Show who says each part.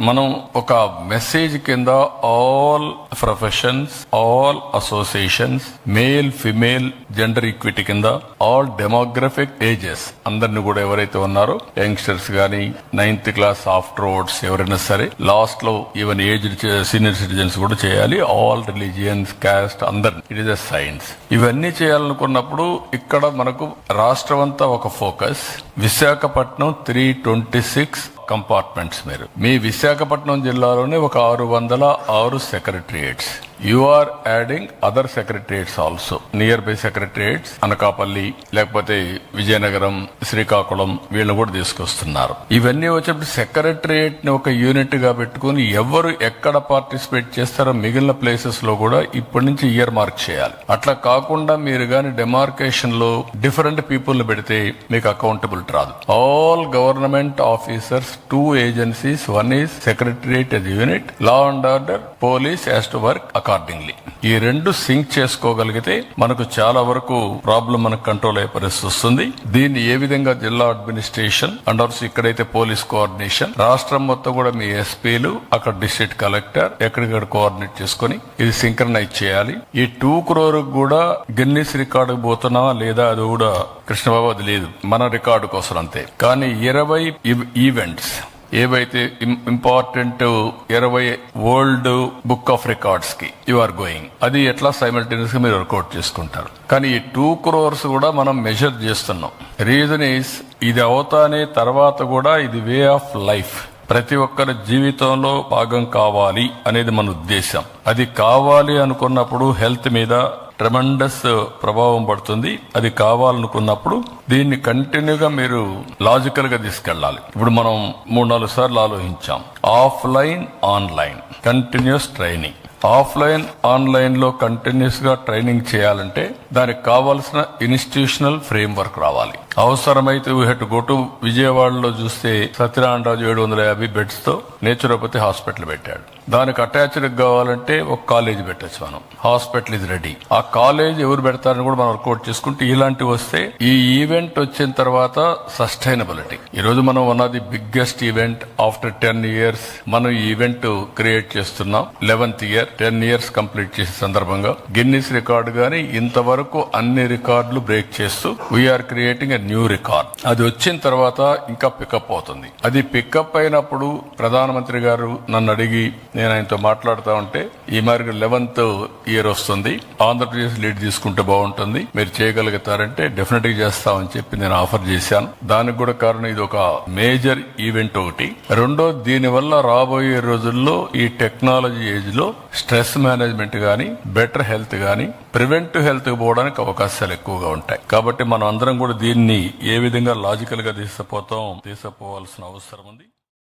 Speaker 1: మనం ఒక మెసేజ్ కింద all professions all associations male female gender equity కింద ఆల్ డెమోగ్రఫిక్ ఏజెస్ అందరిని కూడా ఎవరైతే ఉన్నారో యంగ్స్టర్స్ గానీ నైన్త్ క్లాస్ ఆఫ్టర్ వర్డ్స్ ఎవరైనా సరే లాస్ట్లో ఈవెన్ ఏజ్ సీనియర్ సిటిజన్స్ కూడా చేయాలి. ఆల్ రిలీజియన్స్ క్యాస్ట్ అందరు ఇట్ ఇస్ అ సైన్స్ ఇవన్నీ చేయాలనుకున్నప్పుడు ఇక్కడ మనకు రాష్ట్రం అంతా ఒక focus Visakhapatnam three twenty six compartments మీరు. మీ విశాఖపట్నం జిల్లాలోనే ఒక ఆరు వందల ఆరు secretariats you are adding other secretariats also nearby secretariats Anakapalli లేకపోతే విజయనగరం శ్రీకాకుళం వీళ్ళని కూడా తీసుకొస్తున్నారు. ఇవన్నీ వచ్చేప్పుడు సెక్రటరియేట్ని ఒక యూనిట్గా పెట్టుకుని ఎవరు ఎక్కడ పార్టిసిపేట్ చేస్తారో మిగిలిన ప్లేసెస్లో కూడా ఇప్పటి నుంచి ఇయర్ మార్క్ చేయాలి. అట్లా కాకుండా మీరు గాని డెమార్కేషన్లో డిఫరెంట్ పీపుల్ పెడితే మీకు అకౌంటబిలిటీ రాదు. All government officers two agencies one is secretariat as unit law and order police has to work accordingly ఈ రెండు సింక్ చేసుకోగలిగితే మనకు చాలా వరకు ప్రాబ్లం మనకు కంట్రోల్ అయ్యే పరిస్థితి వస్తుంది. దీన్ని ఏ విధంగా జిల్లా అడ్మినిస్ట్రేషన్ అండ్ ఆల్సో ఇక్కడైతే పోలీస్ కోఆర్డినేషన్ రాష్ట్రం మొత్తం కూడా మీ ఎస్పీలు అక్కడ డిస్ట్రిక్ట్ కలెక్టర్ ఎక్కడికక్కడ కోఆర్డినేట్ చేసుకుని ఇది సింక్రనైజ్ చేయాలి. ఈ టూ క్రోర్ కూడా గిన్నిస్ రికార్డు పోతున్నావా లేదా అది కూడా కృష్ణబాబు అది లేదు. మన రికార్డు కోసం అంతే. కానీ ఇరవై ఈవెంట్స్ ఏవైతే ఇంపార్టెంట్ ఇరవై వరల్డ్ బుక్ ఆఫ్ రికార్డ్స్కి యు ఆర్ గోయింగ్ అది ఎట్లా సైమల్టేనియస్గా మీరు వర్కౌట్ చేసుకుంటారు. కానీ ఈ టూ క్రోర్స్ కూడా మనం మెజర్ చేస్తున్నాం. రీజన్ ఈస్ ఇది అవుతానే తర్వాత కూడా ఇది వే ఆఫ్ లైఫ్ ప్రతి ఒక్కరి జీవితంలో భాగం కావాలి అనేది మన ఉద్దేశం అది కావాలి అనుకున్నప్పుడు హెల్త్ మీద ట్రెమండస్ ప్రభావం పడుతుంది. అది కావాలనుకున్నప్పుడు దీన్ని కంటిన్యూగా మీరు లాజికల్గా తీసుకెళ్ళాలి. ఇప్పుడు మనం మూడు నాలుగు సార్లు ఆలోచించాం. Offline online. Continuous training. Offline ఆన్లైన్లో కంటిన్యూస్గా ట్రైనింగ్ చేయాలంటే దానికి కావాల్సిన ఇన్స్టిట్యూషనల్ ఫ్రేమ్ వర్క్ రావాలి. అవసరమైతే వీ హెట్ గో టు విజయవాడలో చూస్తే సత్యనారాయణరాజు ఏడు వందల యాభై బెడ్స్తో నేచురోపతి హాస్పిటల్ పెట్టాడు. దానికి అటాచ్డ్ కావాలంటే ఒక కాలేజ్ పెట్టచ్చు మనం. హాస్పిటల్ ఇది రెడీ. ఆ కాలేజ్ ఎవరు పెడతారని కూడా మనం వర్కౌట్ చేసుకుంటే ఇలాంటివి వస్తే ఈ ఈవెంట్ వచ్చిన తర్వాత సస్టైనబిలిటీ. ఈ రోజు మనం one of the biggest event after ten years మనం ఈ ఈవెంట్ క్రియేట్ చేస్తున్నాం. Eleventh year. Ten years complete చేసే సందర్భంగా గిన్నిస్ రికార్డు గాని ఇంతవరకు అన్ని రికార్డులు బ్రేక్ చేస్తూ we are creating a new record అది వచ్చిన తర్వాత ఇంకా పికప్ అవుతుంది. అది పికప్ అయినప్పుడు ప్రధానమంత్రి గారు నన్ను అడిగి నేను ఆయనతో మాట్లాడుతూ ఉంటే ఈ మరి లెవెన్త్ ఇయర్ వస్తుంది ఆంధ్రప్రదేశ్ లీడ్ తీసుకుంటే బాగుంటుంది మీరు చేయగలుగుతారంటే డెఫినెట్గా చేస్తామని చెప్పి నేను ఆఫర్ చేశాను. దానికి కూడా కారణం ఇది ఒక మేజర్ ఈవెంట్ ఒకటి. రెండో దీని వల్ల రాబోయే రోజుల్లో ఈ టెక్నాలజీ ఏజ్లో స్ట్రెస్ మేనేజ్మెంట్ కానీ బెటర్ హెల్త్ కానీ ప్రివెంటివ్ హెల్త్ పోవడానికి అవకాశాలు ఎక్కువగా ఉంటాయి. కాబట్టి మనం అందరం కూడా దీన్ని ఏ విధంగా లాజికల్గా తీసుకుపోతాం తీసుకుపోవాల్సిన అవసరం ఉంది.